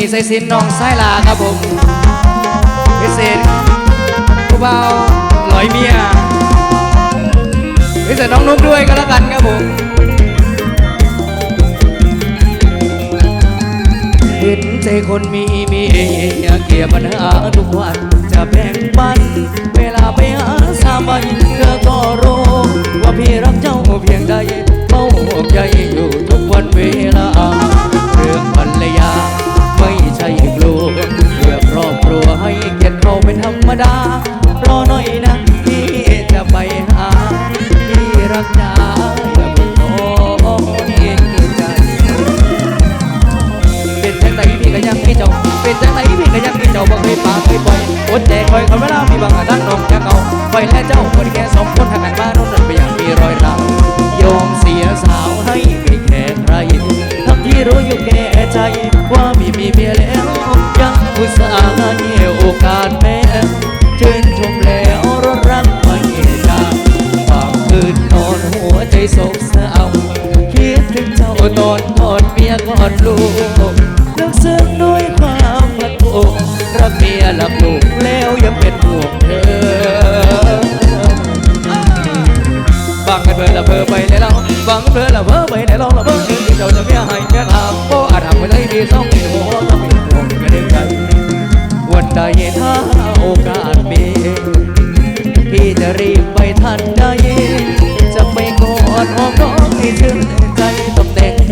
ใจใส่ใส่สินน้องสายลาครับผมพิเศษผู้เบาลอยเมียพิเศษน้องนุ๊กด้วยก็แล้วกันครับผมเห็นใจคนมีเมียเกลียปัญหาทุกวันจะแบ่งปัน เวลาไปหาสามัญเธอก็รู้ว่าพี่รักเจ้าเพียงใดเฝ้าห่วใยอยู่ทุกวันเวลาเรื่องภรรยา รัวเพื่อครอบครัวให้เกียรติเขาเป็นธรรมดารอหน่อยนะพี่จะไปหาพี่รักษาอย่าเพิ่งโอ้ยใจเป็นจังไดพี่ก็ยังมีเจ้าเป็นจังไดพี่ก็ยังมีเจ้าบ่เคยปากเคยปล่อยอดใจคอยคนเวลามีบางอาท่านน้องแค่เก่าคอยและเจ้าคนแค่สองคนทางกันบ้านนู้นนั่นไปอย่างมีรอยร้าวยอมเสียสาวให้ไม่แค่ใครทั้งที่รู้อยู่แก่ใจว่ามีมีเมียแล้ว ดถึงเจ้าตอนกอดเมียกอดลูกลึกซึ้งด้วยความพัดผูกรักเมียรักลูกแล้วยังเป็นห่วงเธอบังกันเพลินละเพอไปในเราบังเพลินละเพอไปในเราละเพอที่เจ้าจะไม่ให้แม่ทำเพราะอาจทำไม่ได้ดีต้องมีหัวต้องมีห่วงกันได้ใจวันใดถ้าโอกาสมีพี่จะรีบไปทันใดจะไปกอดหอมน้องให้ชื่นใจตำแหน่ง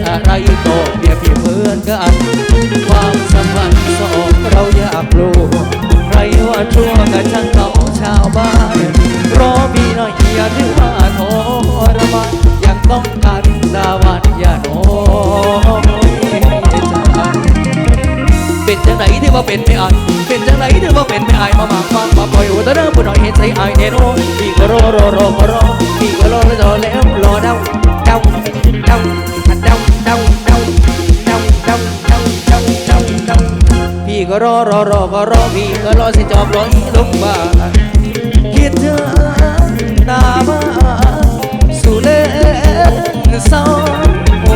อะไรก็เพียบพี่เพื่อนกัน ความสัมพันธ์สองเราอยากรู้ใครว่าชั่วกับช่างเขาชาวบ้านรอพี่หน่อยอย่าถือว่าทรมานยังต้องการดาวันอย่าโน้เป็นจังไหนที่ว่าเป็นไม่อายเป็นจังไหนที่ว่าเป็นไม่อายมาหมากฟังมาปล่อยหัวตะเริ่มผู้น้อยเห็นใจอายแน่นอนพี่ก็รอรอรอรอพี่ก็รอรอแล้วรอเดาเดาเดา รอรอรอก็รอพี่ก็รอสิจอบรอยลงบ้าคิดถึงหน้าบ้าสู่เล่นเศร้าโอ้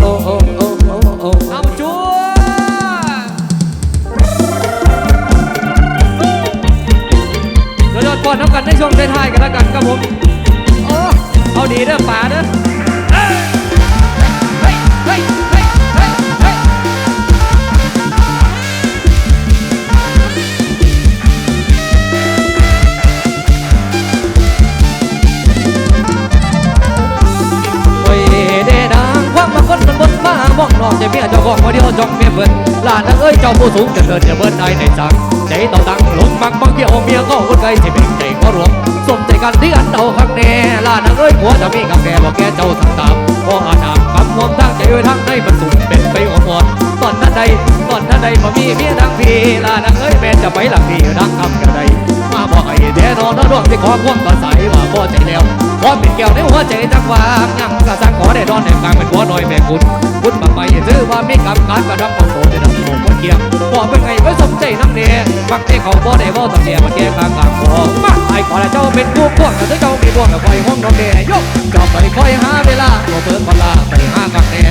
โอ้โอ้โอ้โอ้โอ้เอาจัวเดี๋ยอดก่อนน้ำกันในช่วงท้ายๆกันแล้วกันครับผมเอาดีเด้อป่าเด้อ เมียเจ้าของคนเดียวจ้องเมียเบิ่นลานนังเอ้ยเจ้าผู้สูงจะเกิดจะเบิ่นได้ในจังใจต่อตังหลงมักบังเกี่ยวเมียก็คนไกลที่เป็นใจก็รวมสมใจกันที่อันเต่าข้างแน่ลานนังเอ้ยหัวจะมีกับแกบอกแกเจ้าทางตามพออาณามคำห่วงทา ไว้ทางในมันสูเป็นไปอ่อนตอนนั้นใดตอนนั้นใดพอมีเมียดังพี่ลานังเอ้ยแม่จะไปหลังพี่ดังคำกระไดมาบอกไอ้แน่นอนนะดวงที่ขอควงตอนสายว่าพอใจแล้วขอเป็นแก้วในหัวใจจังวางยังกระสังขอได้ดอนในกลางเป็นหัวหน่อยแม่คุณคุณมาไม่ถือว่ามีกรรมการกระทำของโตได้ดำโตคน เคียงบอกเป็นไงก็สมใจน้ำเนียฟังที่เขาบ่ได้ว่าตำเนียมาแก้กลางกลางคอมาไอ้ขอและเจ้าเป็นผู้พวกแต่ถ้าเจ้ามีพวกกับไฟห้องน้องเดยกจะไปคอยหาเวลาตัวเปิดพลาไปหากักแน่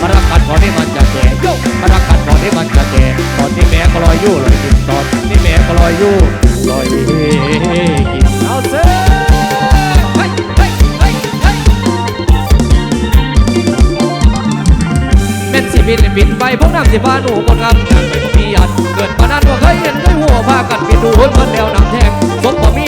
มารักกันก่อนี่มันจะแก่ยกมารักกันก่อนี่มันจะแก่ตอนที่แม่ก็ลอยอยู่ลอยกินตอนที่แม่ก็ลอยอยู่ลอยกินเอาเซ่ บินบินไปพวกน้ำสิพาหนูกดงามจางไปบ่มีญาติเกิดมานั้นว่าเคยเห็นด้วยหัวพากันไปดูหุ่นมันแนวน้ำแทง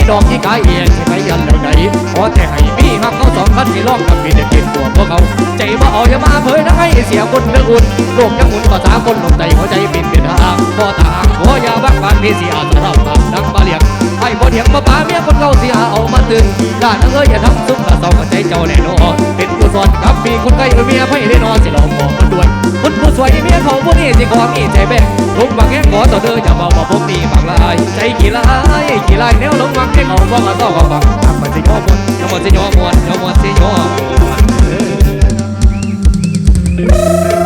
ดอกที่กายเอียงที่ไปยันใดใดขอแต่ให้พี่มักเขาสองคันที่ร้องกับพี่เด็กเก็นตัวพวกเขาใจว่าเอาอย่ามาเผยนะให้เสียคนเดือดอุ่นโลกยังหมุนก็สามคนลงใจหัวใจปิดเป็นทางพต่างขออย่าบักบานพี่เสียสารพัดดังมาเลียงไอ้พ่อเถียงมาป้าเมียคนเขาเสียเอามาตื่นด่าทั้งเอ้ยอย่าทำซุ่มกระเซากันใจเจ้าแน่นอนเป็นผู้สอนกับพี่คนใกล้เมียไม่ได้นอนสิหลอกบอกมันด่วนคนผู้สวยเมียเขาพวกนี้สิขอมีใจแบ่งลุกบางแง่ขอต่อเธออย่าเบามาพบมีบางลายใจกี่ลายกี่ลายแนวลงบางเงอาว่าก็ก็บังทำมานสิโยมวนโยมวนสิโยมวนยมวนสิโยมวน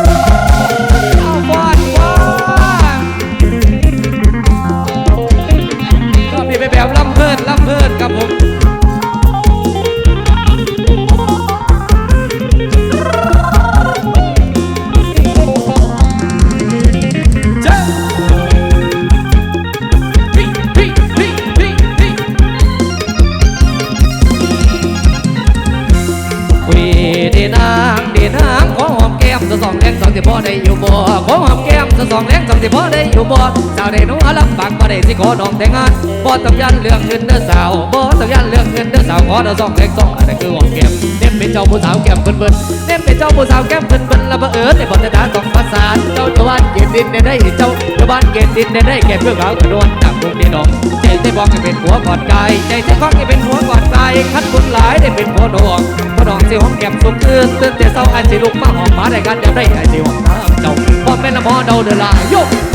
สิบ่ได้อยู่บ่ขอหอมแก้มสะสองแรงจังสิบ่ได้อยู่บ่สาวได้นุ่งอลำบากบ่ได้สิขอน้องแต่งงานบ่ต้องยันเรื่องเงินเด้อสาวบ่ต้องยันเรื่อง เงินเด้อสาวขอเด้อซองแรกซองอะไรคือหอมแก้มเน้นเป็นเจ้าผู้สาวแก้มเพิ่นเพิ่นเน้นเป็นเจ้าผู้สาวแก้มเพิ่นเพิ่นละเบ้อเอิญในบ่ได้ดาสองภาษาเจ้าชาวบ้านเกศดินได้ได้เจ้าชาวบ้านเกศดินได้ได้แก่เพื่อเขากระโดนจับกลุ่มดนดอกใจใจบอกให้เป็นหัวกอดกายใจคด้องให้เป็นหัวกอดกายคัดบุญหลายได้เป็นหัวดอกพอดอกสิหอมแก้มสุกคืนตื่นแต่เช้าอันสิลูกมาหอมมาได้กันเดี๋ยวได้ให้สิหอมเจ้าพ่อแม่น้ำพอเดาเดือดละยโย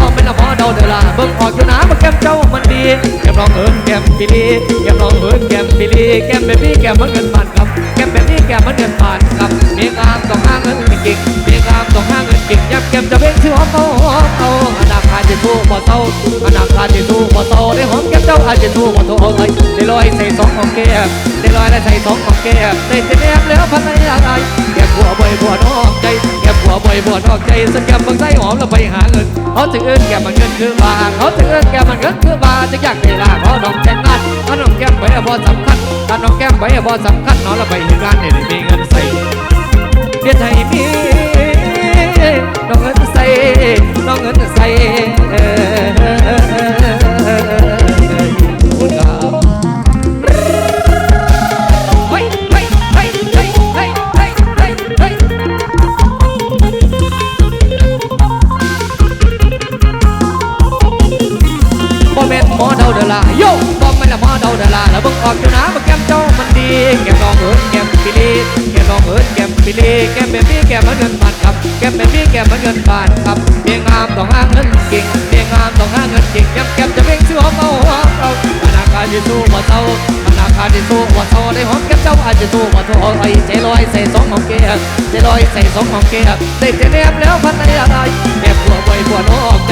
เดาเดือลเบิ่งออกอยู่นะเบิ่าแก้มเจ้ามันดีแก้มน้องเอิญแก้มปิลีแก้มน้องเอิญแก้มปิลีแก้มแบบนี้แก้มมันเงินผ่านครับแก้มแบบนี้แก้มมันเงินผ่านครับมีงามต้องห้างเงินกิ๊งมีงามต้องห้างเงินกิ๊งยับแก้มจะเป็นชื่อหอมเอาเอาอันดับ อาจจตูบ่เศร้าอันดับาจจตูบ่โตได้หอมแก้มเจ้าอาจจตูบ่โตเลยได้ลอยใส่สองของแก้มได้ลอยได้ใส่สองของแก้มได้เสียแนมแล้วพันในอะไรแก้มผัวบ่อยผัวนอกใจแก้มผัวบ่อยผัวนอกใจสักแก้มบางไสหอมแล้วไปหาเงินเขาจะเอื้อนแก้มมันเงินคือบาเขาจะเอื้อนแก้มมันเงินคือบาจะอยากเวลาเขาน้องแจ้งงานเขานองแก้มไว้บ่สำคัญถ้าน้องแก้มไว้บ่สำคัญน้องเราไปเห็นงานเนี่ยมีเงินใส่เดียไทยมีดอกเงิน น้องเงินใส่หมอเดาเดลาโย่บอมไม่ละหมอเดาเดลาแล้วบึงออกอยู่นะบึงแก้มเจ้ามันดีแก้มน้องเอ๋ยแก้มพี่ลี น้องเอิญแก้มปิลีแก้มเป็นพี่แก้มเงินบาทครับแก้มเป็นพี่แก้มเงินบาทครับเมียงงามต้องอ้างเงินเก่งเมียงงามต้องอ้างเงินเก่งแก้มแก้มจะเว่งชื่อของเราเราธนาคารที่สู้ว่าเศร้าธนาคารที่สู้ว่าเศร้าได้หอมแก้มเจ้าอาจจะสู้ว่าเศร้าไอ้ใจลอยใส่สองของแกียร์ใจลอยใส่สองของแกียร์ได้เจเนบแล้วพันในอะไรแอบปวดปวดปวดออกใจ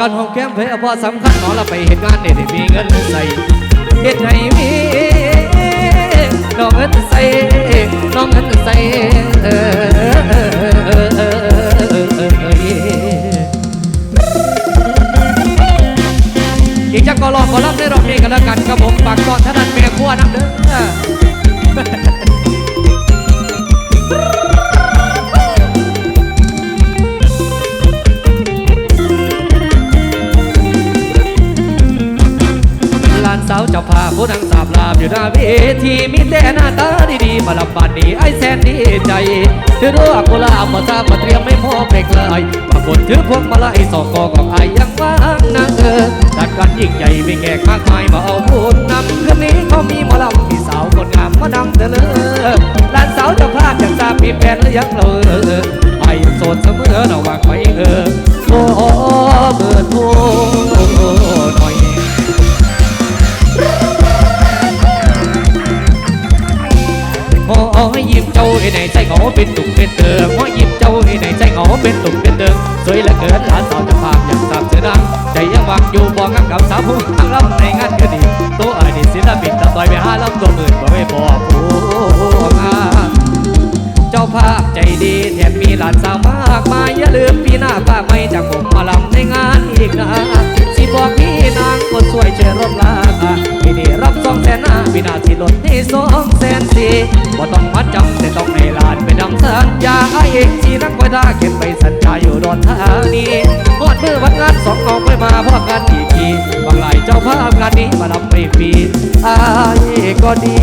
การหองแก้มเธอพอสำคัญหนอเราไปเห็นงานเนี่ยได้มีเงินใส่เห็ดไห้มีน้องเงินใส่น้อง กก Oh. body.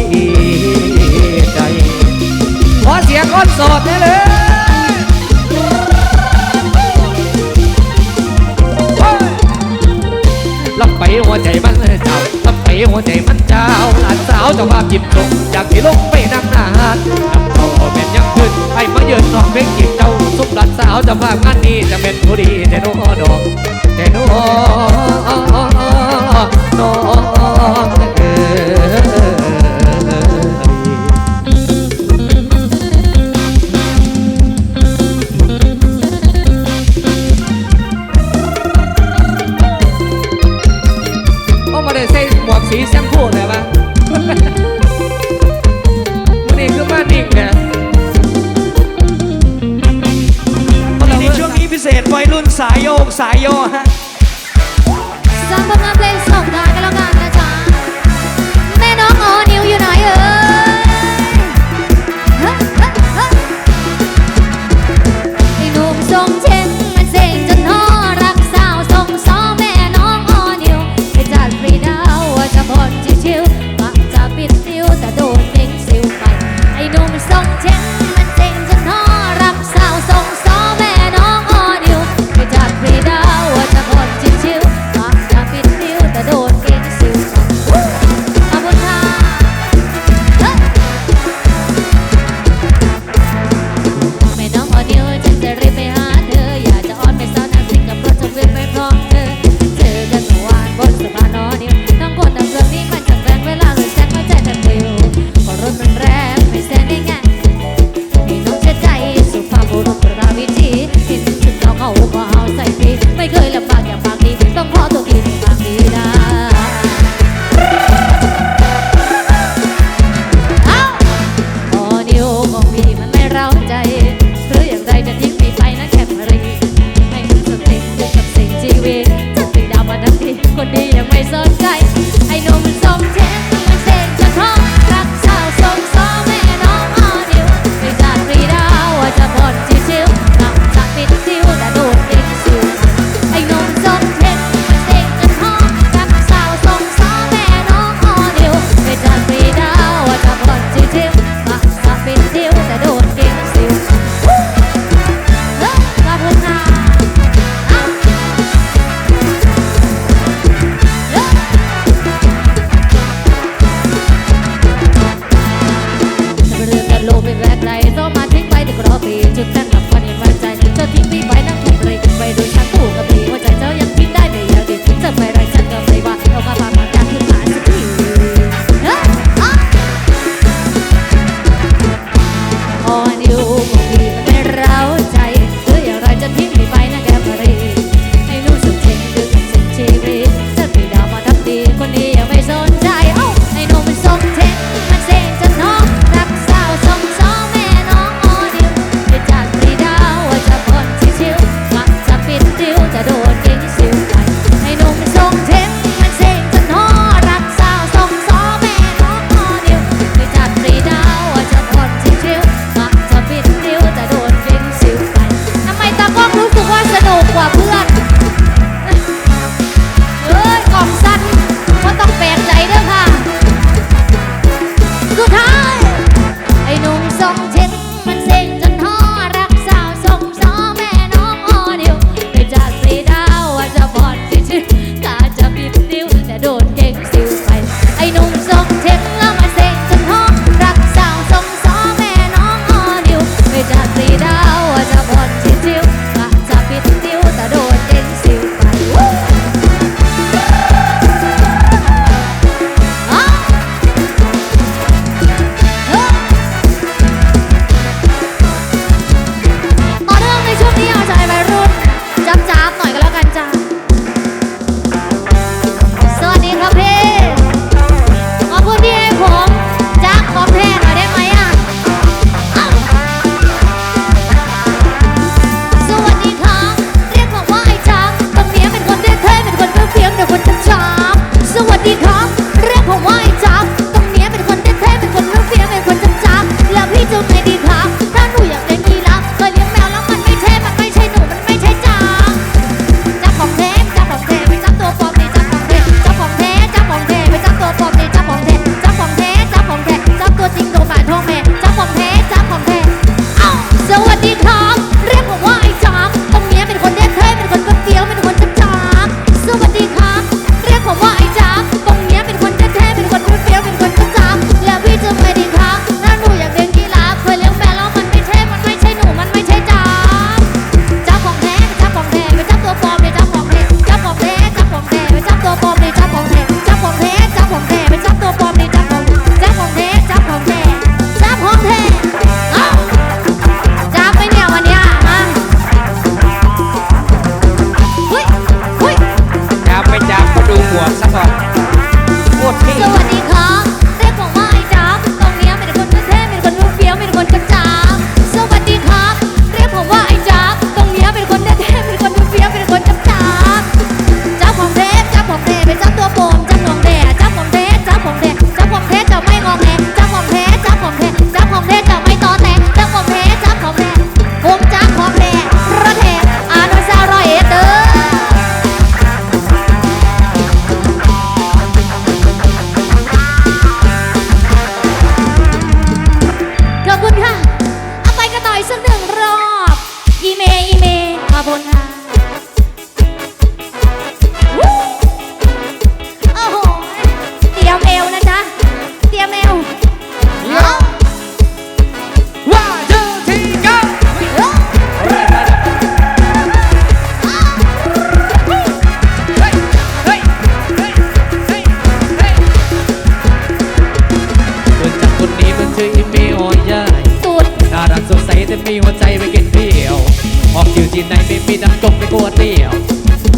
ุ่นสายโยกสายโยฮะสำหรับงานเพลงสงท้ายกันแล้วกันนะจ๊ะแม่น้องอ๋อนิวอยู่ไหน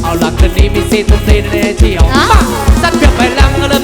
เอาหลักคืนนี้มีสิทธิ์สุกซีในเที่ยวมาสัดเพียบไปลังก็เริ่ม